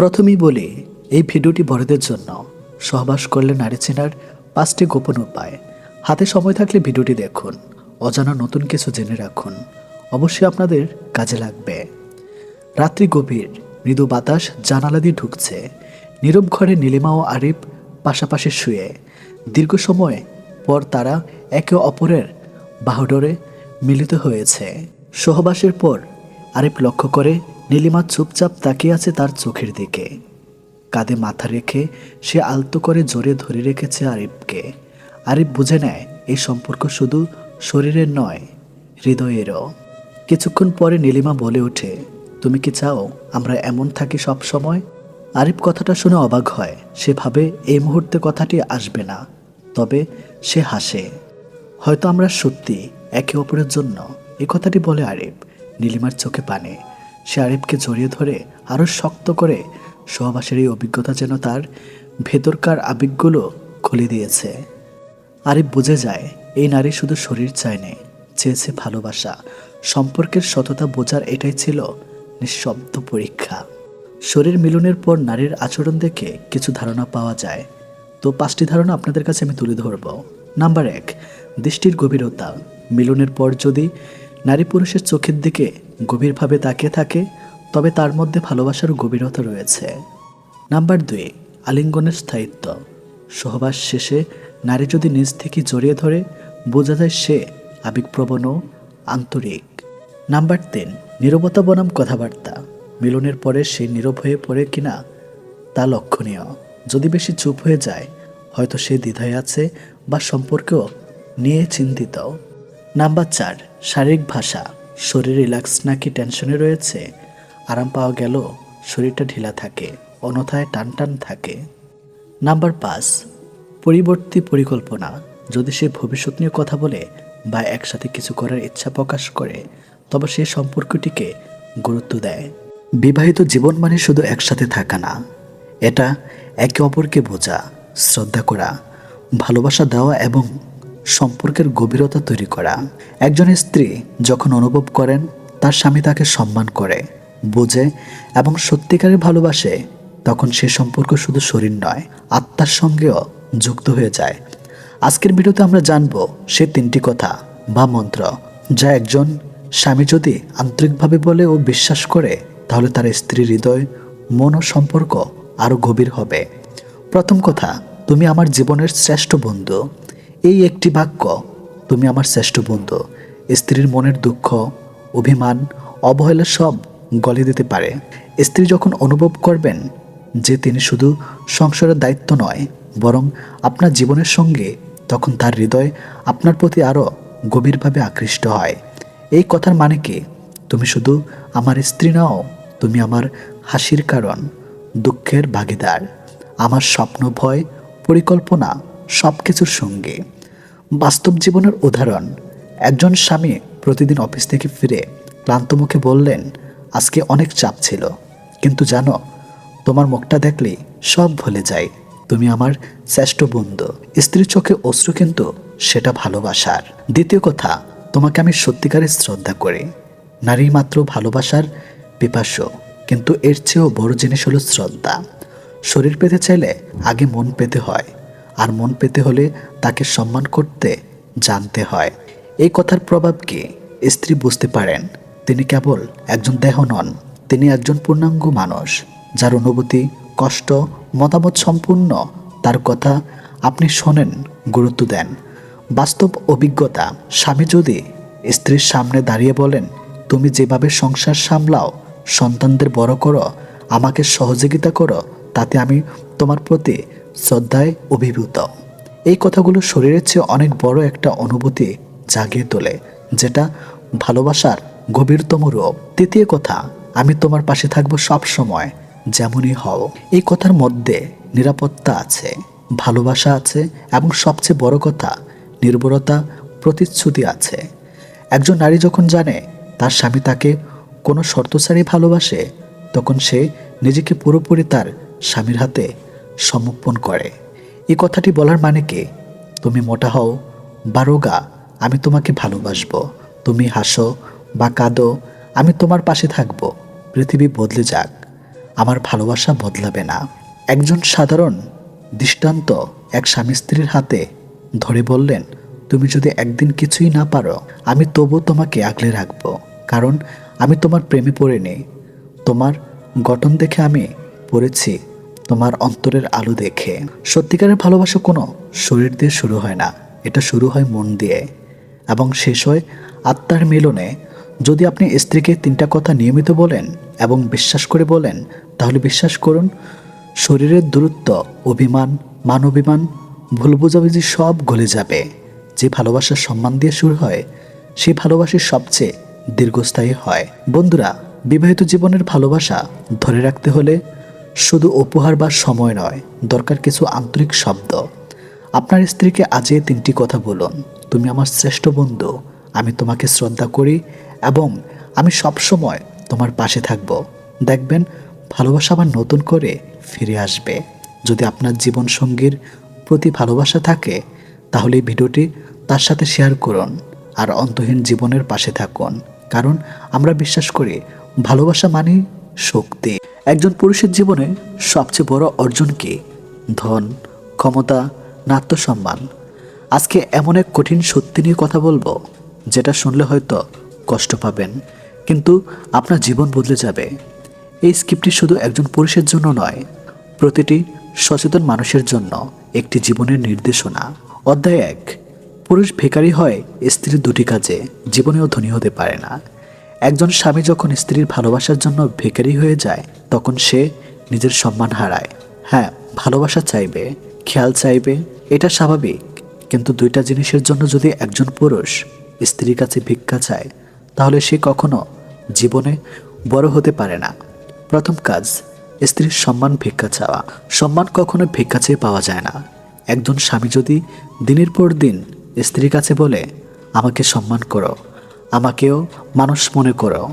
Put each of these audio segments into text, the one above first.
প্রথমেই বলি, এই ভিডিওটি বড়দের জন্য। সহবাস করলে নারী চেনার পাঁচটি গোপন উপায়। হাতে সময় থাকলে ভিডিওটি দেখুন। অজানা নতুন কিছু জেনে রাখুন। অবশ্যই আপনাদের কাজে লাগবে। রাত্রি গভীর, মৃদু বাতাস জানালা দিয়ে ঢুকছে। নীরব ঘরে নীলিমা ও আরিফ পাশাপাশি শুয়ে। দীর্ঘ সময় পর তারা একে অপরের বাহুডোরে মিলিত হয়েছে। সহবাসের পর আরিফ লক্ষ্য করে নীলিমা চুপচাপ তাকিয়ে আছে তার চোখের দিকে। কাঁধে মাথা রেখে সে আলতো করে জোরে ধরে রেখেছে আরিফকে। আরিফ বুঝে নেয়, এই সম্পর্ক শুধু শরীরের নয়, হৃদয়েরও। কিছুক্ষণ পরে নীলিমা বলে ওঠে, তুমি কি চাও আমরা এমন থাকি সব সময় আরিফ কথাটা শুনে অবাক হয়, সে ভাবে এই মুহূর্তে কথাটি আসবে না, তবে সে হাসে। হয়তো আমরা সত্যি একে অপরের জন্য, এ কথাটি বলে আরিফ। নীলিমার চোখে পানে। সে আরিফকে জড়িয়ে ধরে আরও শক্ত করে সহবাসের এই অভিজ্ঞতা যেন তার ভেতরকার আবেগগুলো খুলে দিয়েছে। আরিফ বুঝে যায়, এই নারী শুধু শরীর চায়নি, চেয়েছে ভালোবাসা। সম্পর্কের সততা বোঝার এটাই ছিল নিঃশব্দ পরীক্ষা। শরীর মিলনের পর নারীর আচরণ দেখে কিছু ধারণা পাওয়া যায়। তো পাঁচটি ধারণা আপনাদের কাছে আমি তুলে ধরব। নাম্বার এক, দৃষ্টির গভীরতা। মিলনের পর যদি নারী পুরুষের চোখের দিকে গভীরভাবে তাকিয়ে থাকে, তবে তার মধ্যে ভালোবাসার গভীরতা রয়েছে। নাম্বার দুই, আলিঙ্গনের স্থায়িত্ব। সহবাস শেষে নারী যদি নিজ থেকে জড়িয়ে ধরে, বোঝা যায় সে আবেগপ্রবণ ও আন্তরিক। নাম্বার তিন, নীরবতা বনাম কথাবার্তা। মিলনের পরে সে নীরব হয়ে পড়ে কিনা, তা লক্ষণীয়। যদি বেশি চুপ হয়ে যায়, হয়তো সে দ্বিধায় আছে বা সম্পর্ক নিয়ে চিন্তিত। নাম্বার চার শারীরিক ভাষা, শরীর রিল্যাক্স নাকি টেনশনে রয়েছে? আরাম পাওয়া গেল শরীরটা ঢিলা থাকে অনথায় টান টান থাকে। নাম্বার পাঁচ, পরিবর্তী পরিকল্পনা। যদি সে ভবিষ্যৎ নিয়ে কথা বলে বা একসাথে কিছু করার ইচ্ছা প্রকাশ করে, তবে সে সম্পর্কটিকে গুরুত্ব দেয়। বিবাহিত জীবন মানে শুধু একসাথে থাকা না, এটা একে অপরকে বোঝা, শ্রদ্ধা করা, ভালোবাসা দেওয়া এবং সম্পর্কের গভীরতা তৈরি করা। একজন স্ত্রী যখন অনুভব করেন, তার স্বামী তাকে সম্মান করে, বোঝে এবং সত্যিকারের ভালোবাসে, তখন সে সম্পর্ক শুধু শরীর নয়, আত্মার সঙ্গেও যুক্ত হয়ে যায়। আজকের ভিডিওতে আমরা জানব সে তিনটি কথা বা মন্ত্র যা একজন স্বামী যদি আন্তরিকভাবে বলে ও বিশ্বাস করে, তাহলে তার স্ত্রীর হৃদয়, মন ও সম্পর্ক আরও গভীর হবে। প্রথম কথা, তুমি আমার জীবনের শ্রেষ্ঠ বন্ধু। এই একটি বাক্য, তুমি আমার শ্রেষ্ঠ বন্ধু। স্ত্রীর মনের দুঃখ, অভিমান, অবহেলা সব গলে দিতে পারে। স্ত্রী যখন অনুভব করবেন যে তিনি শুধু সংসারের দায়িত্ব নয়, বরং আপনার জীবনের সঙ্গে তখন তার হৃদয় আপনার প্রতি আরও গভীরভাবে আকৃষ্ট হয়। এই কথার মানে কি? তুমি শুধু আমার স্ত্রী নাও, তুমি আমার হাসির কারণ, দুঃখের ভাগিদার। আমার স্বপ্ন, ভয়, পরিকল্পনা সব কিছুর সঙ্গে। বাস্তব জীবনের উদাহরণ, একজন স্বামী প্রতিদিন অফিস থেকে ফিরে ক্লান্ত মুখে বললেন, আজকে অনেক চাপ ছিল, কিন্তু জানো, তোমার মুখটা দেখলেই সব ভুলে যায়। তুমি আমার শ্রেষ্ঠ বন্ধু। স্ত্রীর চোখে অশ্রু কিন্তু সেটা ভালোবাসার। দ্বিতীয় কথা, তোমাকে আমি সত্যিকারের শ্রদ্ধা করি। নারী মাত্র ভালোবাসার পিপাস্য কিন্তু এর চেয়েও বড় জিনিস হলো শ্রদ্ধা। শরীর পেতে চাইলে আগে মন পেতে হয় আর মন পেতে হলে তাকে সম্মান করতে জানতে হয়। এই কথার প্রভাব কি? স্ত্রী বুঝতে পারেন, তিনি কেবল একজন দেহ নন, তিনি একজন পূর্ণাঙ্গ মানুষ, যার অনুভূতি, কষ্ট, মতামত সম্পূর্ণ, তার কথা আপনি শোনেন, গুরুত্ব দেন। বাস্তব অভিজ্ঞতা, স্বামী যদি স্ত্রীর সামনে দাঁড়িয়ে বলেন, তুমি যেভাবে সংসার সামলাও, সন্তানদের বড় করো, আমাকে সহযোগিতা করো, তাতে আমি তোমার প্রতি শ্রদ্ধায় অভিভূত। এই কথাগুলো শরীরের চেয়ে অনেক বড় একটা অনুভূতি জাগিয়ে তোলে, যেটা ভালোবাসার গভীরতম রূপ। তৃতীয় কথা, আমি তোমার পাশে থাকব সব সময়, যেমনই হও। এই কথার মধ্যে নিরাপত্তা আছে, ভালোবাসা আছে, এবং সবচেয়ে বড় কথা নির্ভরতা প্রতিশ্রুতি আছে। একজন নারী যখন জানে তার স্বামী তাকে কোনো শর্ত ছাড়াই ভালোবাসে, তখন সে নিজেকে পুরোপুরি তার স্বামীর হাতে সমর্পণ করে। এই কথাটি বলার মানে কি? তুমি মোটা হও বা রোগা, আমি তোমাকে ভালোবাসবো। তুমি হাসো বা কাঁদো, আমি তোমার পাশে থাকব। পৃথিবী বদলে যাক, আমার ভালোবাসা বদলাবে না। একজন সাধারণ, দৃষ্টান্ত এক স্বামী স্ত্রীর হাতে ধরে বললেন, তুমি যদি একদিন কিছুই না পারো, আমি তবু তোমাকে আগলে রাখব। কারণ আমি তোমার প্রেমে পড়িনি। তোমার গঠন দেখে আমি পড়েছি। তোমার অন্তরের আলো দেখে। সত্যিকারের ভালোবাসা কোনো শরীর দিয়ে শুরু হয় না, এটা শুরু হয় মন দিয়ে। এবং শেষ হয় আত্মার মিলনে। যদি আপনি স্ত্রীকে তিনটা কথা নিয়মিত বলেন এবং বিশ্বাস করে বলেন, তাহলে বিশ্বাস করুন, শরীরের দূরত্ব, অভিমান, মানবিমান ভুল বোঝাবুঝি সব গলে যাবে। যে ভালোবাসার সম্মান দিয়ে শুরু হয়, সেই ভালোবাসার সবচেয়ে দীর্ঘস্থায়ী হয়। বন্ধুরা, বিবাহিত জীবনের ভালোবাসা ধরে রাখতে হলে শুধু উপহার বা সময় নয়, দরকার কিছু আন্তরিক শব্দ। আপনার স্ত্রীকে আজে তিনটি কথা বলুন। তুমি আমার শ্রেষ্ঠ বন্ধু, আমি তোমাকে শ্রদ্ধা করি এবং আমি সব সময় তোমার পাশে থাকব। দেখবেন, ভালোবাসা আবার নতুন করে ফিরে আসবে। যদি আপনার জীবন সঙ্গীর প্রতি ভালোবাসা থাকে, তাহলে ভিডিওটি তার সাথে শেয়ার করুন আর অন্তহীন জীবনের পাশে থাকুন। কারণ আমরা বিশ্বাস করি, ভালোবাসা মানে শক্তি। একজন পুরুষের জীবনে সবচেয়ে বড় অর্জন কি? ধন, ক্ষমতা না আত্মসম্মান? আজকে এমন এক কঠিন সত্যি নিয়ে কথা বলব, যেটা শুনলে হয়তো কষ্ট পাবেন, কিন্তু আপনার জীবন বদলে যাবে। এই স্ক্রিপ্টটি শুধু একজন পুরুষের জন্য নয়, প্রতিটি সচেতন মানুষের জন্য একটি জীবনের নির্দেশনা। অধ্যায় এক, পুরুষ ভিখারি হয় স্ত্রীর দুটি কাজে, জীবনেও ধনী হতে পারে না। একজন স্বামী যখন স্ত্রীর ভালোবাসার জন্য ভিখারি হয়ে যায়, তখন সে নিজের সম্মান হারায়। হ্যাঁ ভালোবাসা চাইবে, খেয়াল চাইবে, এটা স্বাভাবিক। কিন্তু দুইটা জিনিসের জন্য যদি একজন পুরুষ স্ত্রীর কাছে ভিক্ষা চায়, তাহলে সে কখনো জীবনে বড় হতে পারে না। প্রথম কাজ, স্ত্রীর সম্মান ভিক্ষা চাওয়া। সম্মান কখনো ভিক্ষা চেয়ে পাওয়া যায় না। একজন স্বামী যদি দিনের পর দিন স্ত্রীর কাছে বলে, আমাকে সম্মান করো আমাকেও মানুষ মনে করো।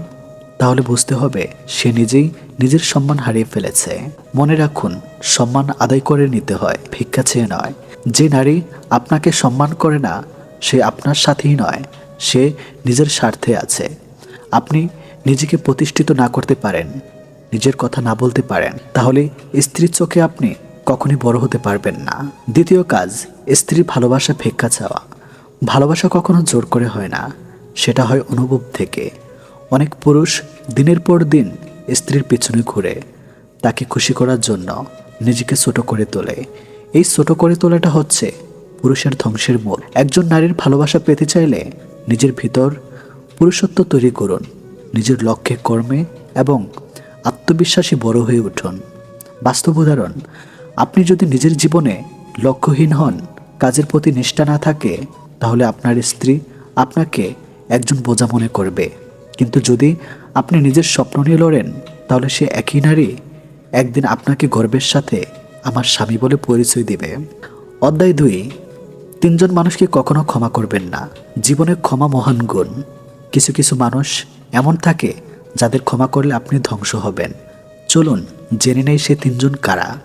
তাহলে বুঝতে হবে, সে নিজেই নিজের সম্মান হারিয়ে ফেলেছে। মনে রাখুন, সম্মান আদায় করে নিতে হয়, ভিক্ষা চেয়ে নয়। যে নারী আপনাকে সম্মান করে না, সে আপনার সাথেই নয়, সে নিজের স্বার্থে আছে। আপনি নিজেকে প্রতিষ্ঠিত না করতে পারেন, নিজের কথা না বলতে পারেন, তাহলে স্ত্রীর চোখে আপনি কখনই বড় হতে পারবেন না। দ্বিতীয় কাজ, স্ত্রীর ভালোবাসা, ভিক্ষা চাওয়া। ভালোবাসা কখনো জোর করে হয় না। সেটা হয় অনুভব থেকে। অনেক পুরুষ দিনের পর দিন স্ত্রীর পেছনে ঘুরে, তাকে খুশি করার জন্য নিজেকে ছোট করে তোলে। এই ছোট করে তোলাটা হচ্ছে পুরুষের ধ্বংসের মূল। একজন নারীর ভালোবাসা পেতে চাইলে নিজের ভিতর পুরুষত্ব তৈরি করুন, নিজের লক্ষ্যে কর্মে এবং আত্মবিশ্বাসী বড় হয়ে উঠুন। বাস্তব উদাহরণ, আপনি যদি নিজের জীবনে লক্ষ্যহীন হন, কাজের প্রতি নিষ্ঠা না থাকে, তাহলে আপনার স্ত্রী আপনাকে একজন বোঝা মনে করবে। কিন্তু যদি আপনি নিজের স্বপ্ন নিয়ে লড়েন, তাহলে সে একই নারী একদিন আপনাকে গর্বের সাথে আমার স্বামী বলে পরিচয় দিবে। অধ্যায় দুই, তিনজন মানুষকে কখনো ক্ষমা করবেন না। জীবনে ক্ষমা মহান গুণ। কিছু কিছু মানুষ এমন থাকে যাদের ক্ষমা করলে আপনি ধ্বংস হবেন। চলুন জেনে নেই সে তিনজন কারা।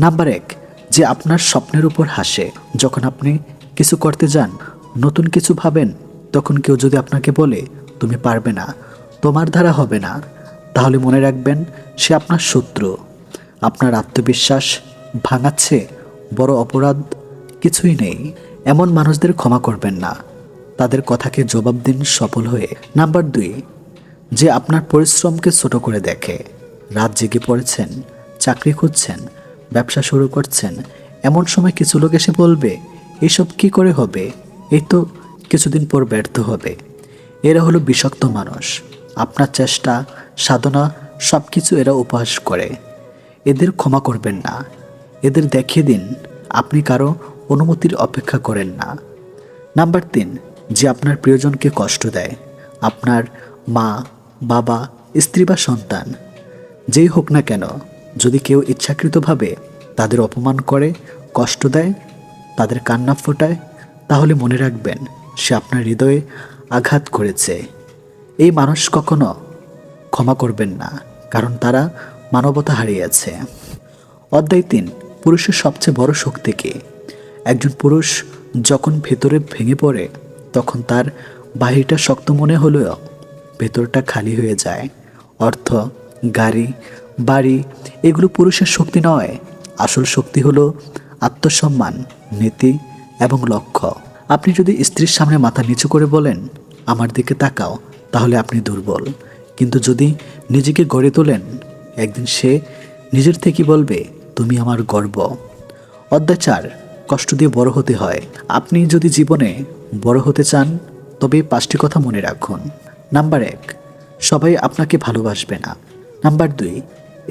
নাম্বার এক, যে আপনার স্বপ্নের উপর হাসে। যখন আপনি কিছু করতে যান, নতুন কিছু ভাবেন তখন কেউ যদি আপনাকে বলে, তুমি পারবে না, তোমার দ্বারা হবে না, তাহলে মনে রাখবেন সে আপনার শত্রু। আপনার আত্মবিশ্বাস ভাঙাচ্ছে, বড় অপরাধ কিছুই নেই। এমন মানুষদের ক্ষমা করবেন না। তাদের কথাকে জবাব দিন সফল হয়ে। নাম্বার দুই, যে আপনার পরিশ্রমকে ছোট করে দেখে। রাত জেগে পড়েছেন, চাকরি খুঁজছেন, ব্যবসা শুরু করছেন, এমন সময় কিছু লোক এসে বলবে, এসব কি করে হবে? এই তো কিছুদিন পর ব্যর্থ হবে। এরা হলো বিষাক্ত মানুষ। আপনার চেষ্টা, সাধনা সব কিছু এরা উপহাস করে। এদের ক্ষমা করবেন না। এদের দেখিয়ে দিন, আপনি কারও অনুমতির অপেক্ষা করেন না। নাম্বার তিন, যে আপনার প্রিয়জনকে কষ্ট দেয়। আপনার মা, বাবা, স্ত্রী বা সন্তান, যেই হোক না কেন, যদি কেউ ইচ্ছাকৃতভাবে তাদের অপমান করে, কষ্ট দেয়, তাদের কান্না ফোটায়, তাহলে মনে রাখবেন সে আপনার হৃদয়ে আঘাত করেছে। এই মানুষ কখনো ক্ষমা করবেন না, কারণ তারা মানবতা হারিয়েছে। অধ্যায় তিন, পুরুষের সবচেয়ে বড় শক্তি কি? একজন পুরুষ যখন ভেতরে ভেঙে পড়ে, তখন তার বাহিরটা শক্ত মনে হলেও ভেতরটা খালি হয়ে যায়। অর্থ, গাড়ি, বাড়ি, এগুলো পুরুষের শক্তি নয়। আসল শক্তি হলো আত্মসম্মান, নীতি এবং লক্ষ্য। আপনি যদি স্ত্রীর সামনে মাথা নিচু করে বলেন, আমার দিকে তাকাও, তাহলে আপনি দুর্বল। কিন্তু যদি নিজেকে গড়ে তোলেন, একদিন সে নিজের থেকে বলবে, তুমি আমার গর্ব। অত্যাচার কষ্ট দিয়ে বড় হতে হয়। আপনি যদি জীবনে বড় হতে চান, তবে পাঁচটি কথা মনে রাখুন। নাম্বার এক, সবাই আপনাকে ভালোবাসবে না। নাম্বার দুই,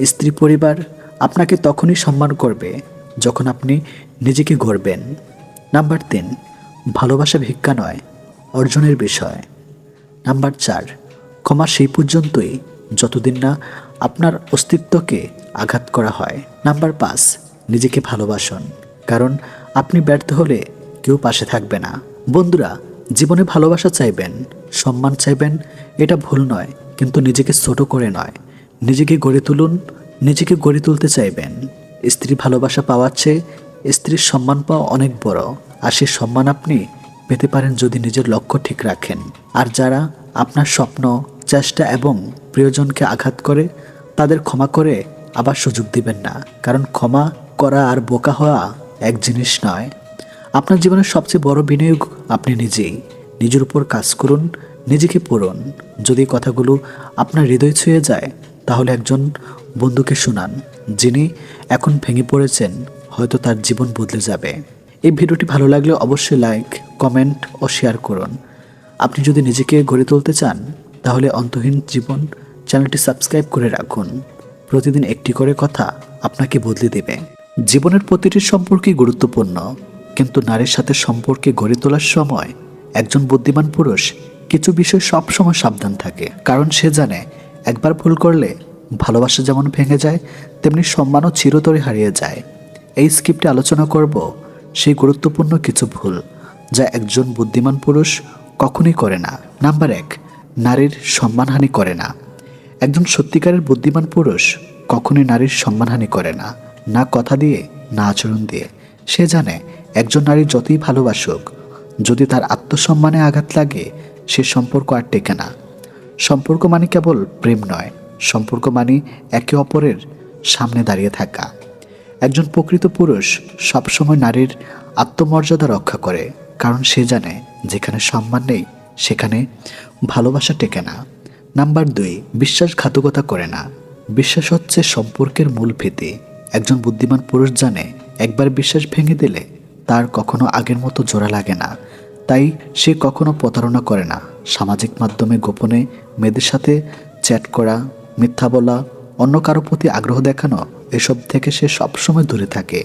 স্ত্রী পরিবার আপনাকে তখনই সম্মান করবে যখন আপনি নিজেকে গড়বেন। নাম্বার তিন ভালোবাসা ভিক্ষা নয়, অর্জনের বিষয়। নাম্বার চার, ক্ষমা সেই পর্যন্তই যতদিন না আপনার অস্তিত্বকে আঘাত করা হয়। নাম্বার পাঁচ, নিজেকে ভালোবাসুন, কারণ আপনি ব্যর্থ হলে কেউ পাশে থাকবে না। বন্ধুরা, জীবনে ভালোবাসা চাইবেন, সম্মান চাইবেন, এটা ভুল নয়, কিন্তু নিজেকে ছোট করে নয়। নিজেকে গড়ে তুলুন, নিজেকে গড়ে তুলতে চাইবেন। স্ত্রী ভালোবাসা পাওয়ার চেয়ে স্ত্রীর সম্মান পাওয়া অনেক বড়, আর সে সম্মান আপনি পেতে পারেন যদি নিজের লক্ষ্য ঠিক রাখেন। আর যারা আপনার স্বপ্ন, চেষ্টা এবং প্রিয়জনকে আঘাত করে, তাদের ক্ষমা করে আবার সুযোগ দিবেন না। কারণ ক্ষমা করা আর বোকা হওয়া এক জিনিস নয়। আপনার জীবনের সবচেয়ে বড় বিনিয়োগ আপনি নিজেই। নিজের উপর কাজ করুন, নিজেকে পড়ুন। যদি কথাগুলো আপনার হৃদয় ছুঁয়ে যায়, তাহলে একজন বন্ধুকে শুনান, যিনি এখন ভেঙে পড়েছেন। হয়তো তার জীবন বদলে যাবে। এই ভিডিওটি ভালো লাগলে অবশ্যই লাইক কমেন্ট ও শেয়ার করুন। আপনি যদি নিজেকে গড়ে তুলতে চান, তাহলে অন্তহীন জীবন চ্যানেলটি সাবস্ক্রাইব করে রাখুন। প্রতিদিন একটি করে কথা আপনাকে বদলে দেবে। জীবনের প্রতিটি সম্পর্কই গুরুত্বপূর্ণ, কিন্তু নারীর সাথে সম্পর্কে গড়ে তোলার সময় একজন বুদ্ধিমান পুরুষ কিছু বিষয় সবসময় সাবধান থাকে, কারণ সে জানে একবার ভুল করলে ভালোবাসা যেমন ভেঙে যায়, তেমনি সম্মানও চিরতরে হারিয়ে যায়। এই স্ক্রিপ্টে আলোচনা করব সেই গুরুত্বপূর্ণ কিছু ভুল যা একজন বুদ্ধিমান পুরুষ কখনোই করে না। নাম্বার এক, নারীর সম্মানহানি করে না। একজন সত্যিকারের বুদ্ধিমান পুরুষ কখনোই নারীর সম্মানহানি করে না। না কথা দিয়ে, না আচরণ দিয়ে। সে জানে, একজন নারী যতই ভালোবাসুক, যদি তার আত্মসম্মানে আঘাত লাগে, সে সম্পর্ক আর টেকে না। সম্পর্ক মানে কেবল প্রেম নয়। সম্পর্ক মানে একে অপরের সামনে দাঁড়িয়ে থাকা। একজন প্রকৃত পুরুষ সবসময় নারীর আত্মমর্যাদা রক্ষা করে, কারণ সে জানে যেখানে সম্মান নেই, সেখানে ভালোবাসা টেকে না। নাম্বার দুই, বিশ্বাসঘাতকতা করে না। বিশ্বাস হচ্ছে সম্পর্কের মূল ভীতি। একজন বুদ্ধিমান পুরুষ জানে, একবার বিশ্বাস ভেঙে দিলে তার কখনো আগের মতো জোড়া লাগে না। তাই সে কখনো প্রতারণা করে না। সামাজিক মাধ্যমে গোপনে মেয়েদের সাথে চ্যাট করা, মিথ্যা বলা অন্য কারও প্রতি আগ্রহ দেখানো এসব থেকে সে সবসময় দূরে থাকে।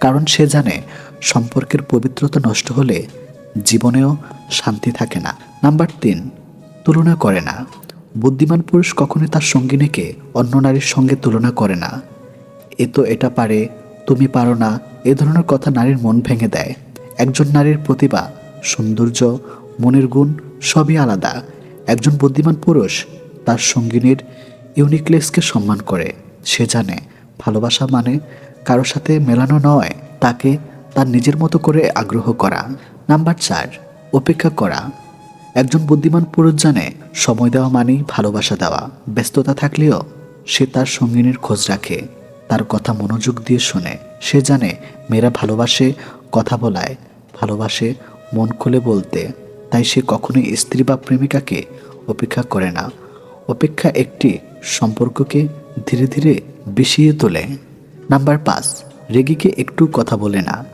কারণ সে জানে সম্পর্কের পবিত্রতা নষ্ট হলে জীবনেও শান্তি থাকে না। নাম্বার তিন, তুলনা করে না। বুদ্ধিমান পুরুষ কখনোই তার সঙ্গিনীকে অন্য নারীর সঙ্গে তুলনা করে না। এ তো এটা পারে, তুমি পারো না, এ ধরনের কথা নারীর মন ভেঙে দেয়। একজন নারীর প্রতিভা, সৌন্দর্য, মনের গুণ সবই আলাদা। একজন বুদ্ধিমান পুরুষ তার সঙ্গিনীর ইউনিকনেসকে সম্মান করে। সে জানে, ভালোবাসা মানে কারও সাথে মেলানো নয়, তাকে তার নিজের মতো করে আগ্রহ করা। নাম্বার চার অপেক্ষা করা। একজন বুদ্ধিমান পুরুষ জানে, সময় দেওয়া মানেই ভালোবাসা দেওয়া। ব্যস্ততা থাকলেও সে তার সঙ্গিনীর খোঁজ রাখে, তার কথা মনোযোগ দিয়ে শোনে। সে জানে, মেয়েরা ভালোবাসে, কথা বলায়, ভালোবাসে, মন খুলে বলতে। তাই সে কখনোই স্ত্রী বা প্রেমিকাকে অপেক্ষা করে না। অপেক্ষা একটি সম্পর্ককে ধীরে ধীরে বিষিয়ে তোলে। নাম্বার পাঁচ, রেগিকে একটু কথা বলে না।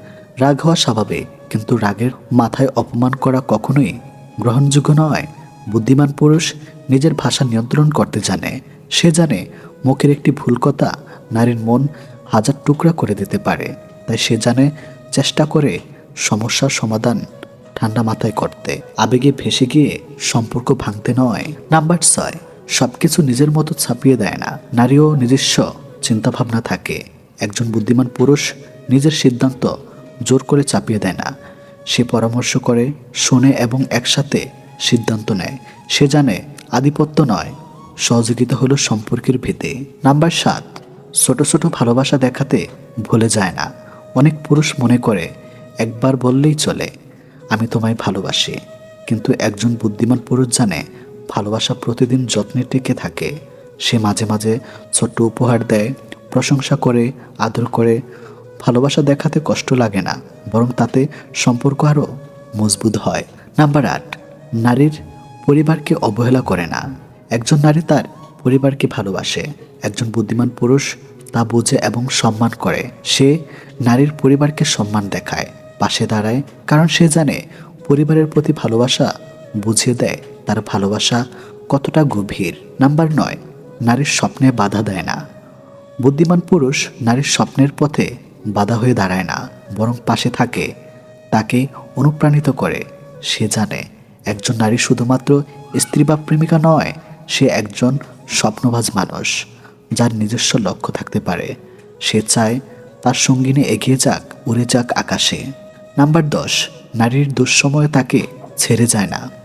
রাগ হওয়া স্বাভাবিক, কিন্তু রাগের মাথায় অপমান করা কখনোই গ্রহণযোগ্য নয়। বুদ্ধিমান পুরুষ নিজের ভাষা নিয়ন্ত্রণ করতে জানে। সে জানে মুখের একটি ভুল কথা নারীর মন হাজার টুকরা করে দিতে পারে। তাই সে জানে চেষ্টা করে সমস্যার সমাধান ঠান্ডা মাথায় করতে। আবেগে ভেসে গিয়ে সম্পর্ক ভাঙতে নয়। নাম্বার ছয় সবকিছু নিজের মতো ছাপিয়ে দেয় না। নারীও নিজস্ব চিন্তাভাবনা থাকে। একজন বুদ্ধিমান পুরুষ নিজের সিদ্ধান্ত জোর করে চাপিয়ে দেয় না। সে পরামর্শ করে, শোনে এবং একসাথে সিদ্ধান্ত নেয়। সে জানে আধিপত্য নয়, সহযোগিতা হলো সম্পর্কের ভিত্তি নাম্বার সাত, ছোট ছোট ভালোবাসা দেখাতে ভুলে যায় না। অনেক পুরুষ মনে করে, একবার বললেই চলে, আমি তোমায় ভালোবাসি। কিন্তু একজন বুদ্ধিমান পুরুষ জানে ভালোবাসা প্রতিদিন যত্নে টিকে থাকে। সে মাঝে মাঝে ছোট্ট উপহার দেয়, প্রশংসা করে, আদর করে। ভালোবাসা দেখাতে কষ্ট লাগে না, বরং তাতে সম্পর্ক আরও মজবুত হয়। নাম্বার আট, নারীর পরিবারকে অবহেলা করে না। একজন নারী তার পরিবারকে ভালোবাসে, একজন বুদ্ধিমান পুরুষ তা বোঝে এবং সম্মান করে। সে নারীর পরিবারকে সম্মান দেখায়, পাশে দাঁড়ায়, কারণ সে জানে পরিবারের প্রতি ভালোবাসা বুঝিয়ে দেয়। তার ভালোবাসা কতটা গভীর? নাম্বার নয়, নারীর স্বপ্নে বাধা দেয় না। বুদ্ধিমান পুরুষ নারীর স্বপ্নের পথে বাধা হয়ে দাঁড়ায় না, বরং পাশে থাকে, তাকে অনুপ্রাণিত করে। সে জানে, একজন নারী শুধুমাত্র স্ত্রী বা প্রেমিকা নয়, সে একজন স্বপ্নবাজ মানুষ, যার নিজস্ব লক্ষ্য থাকতে পারে। সে চায় তার সঙ্গিনী এগিয়ে যাক, উড়ে যাক আকাশে। নাম্বার দশ, নারীর দুঃসময়ে তাকে ছেড়ে যায় না।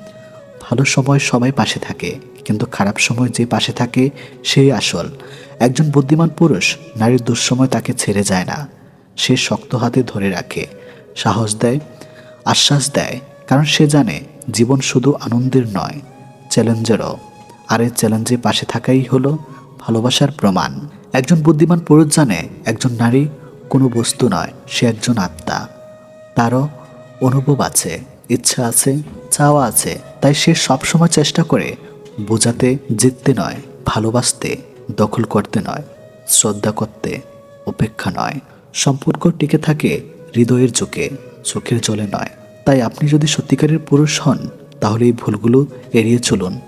ভালো সময় সবাই পাশে থাকে, কিন্তু খারাপ সময় যে পাশে থাকে সেই আসল। একজন বুদ্ধিমান পুরুষ, নারীর দুঃসময় তাকে ছেড়ে যায় না। সে শক্ত হাতে ধরে রাখে, সাহস দেয়, আশ্বাস দেয়, কারণ সে জানে জীবন শুধু আনন্দের নয়, চ্যালেঞ্জেরও। আর এই চ্যালেঞ্জে পাশে থাকাই হলো ভালোবাসার প্রমাণ। একজন বুদ্ধিমান পুরুষ জানে একজন নারী কোনো বস্তু নয়, সে একজন আত্মা। তারও অনুভব আছে। ইচ্ছা আছে, চাওয়া আছে। তাই সে সবসময় চেষ্টা করে বোঝাতে, জিততে নয়, ভালোবাসতে, দখল করতে নয়, শ্রদ্ধা করতে উপেক্ষা নয়। সম্পর্ক টিকে থাকে হৃদয়ের চোখে, চোখের জলে নয়। তাই আপনি যদি সত্যিকারের পুরুষ হন, তাহলে এই ভুলগুলো এড়িয়ে চলুন।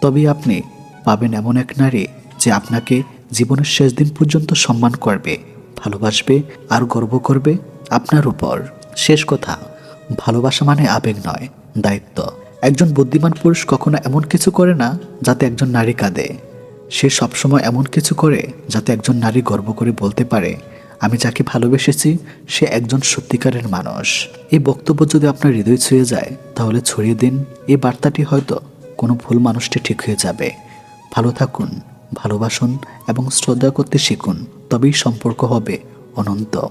তবেই আপনি পাবেন এমন এক নারী যে আপনাকে জীবনের শেষ দিন পর্যন্ত সম্মান করবে, ভালোবাসবে আর গর্ব করবে আপনার উপর। শেষ কথা। ভালোবাসা মানে আবেগ নয়, দায়িত্ব। একজন বুদ্ধিমান পুরুষ কখনো এমন কিছু করে না যাতে একজন নারী কাঁদে। সে সবসময় এমন কিছু করে যাতে একজন নারী গর্ব করে বলতে পারে, আমি যাকে ভালোবেসেছি, সে একজন সত্যিকারের মানুষ। এই বক্তব্য যদি আপনার হৃদয় ছুঁয়ে যায়, তাহলে ছড়িয়ে দিন। এই বার্তাটি হয়তো কোনো ভুল মানুষটি ঠিক হয়ে যাবে। ভালো থাকুন, ভালোবাসুন এবং শ্রদ্ধা করতে শিখুন। তবেই সম্পর্ক হবে অনন্ত।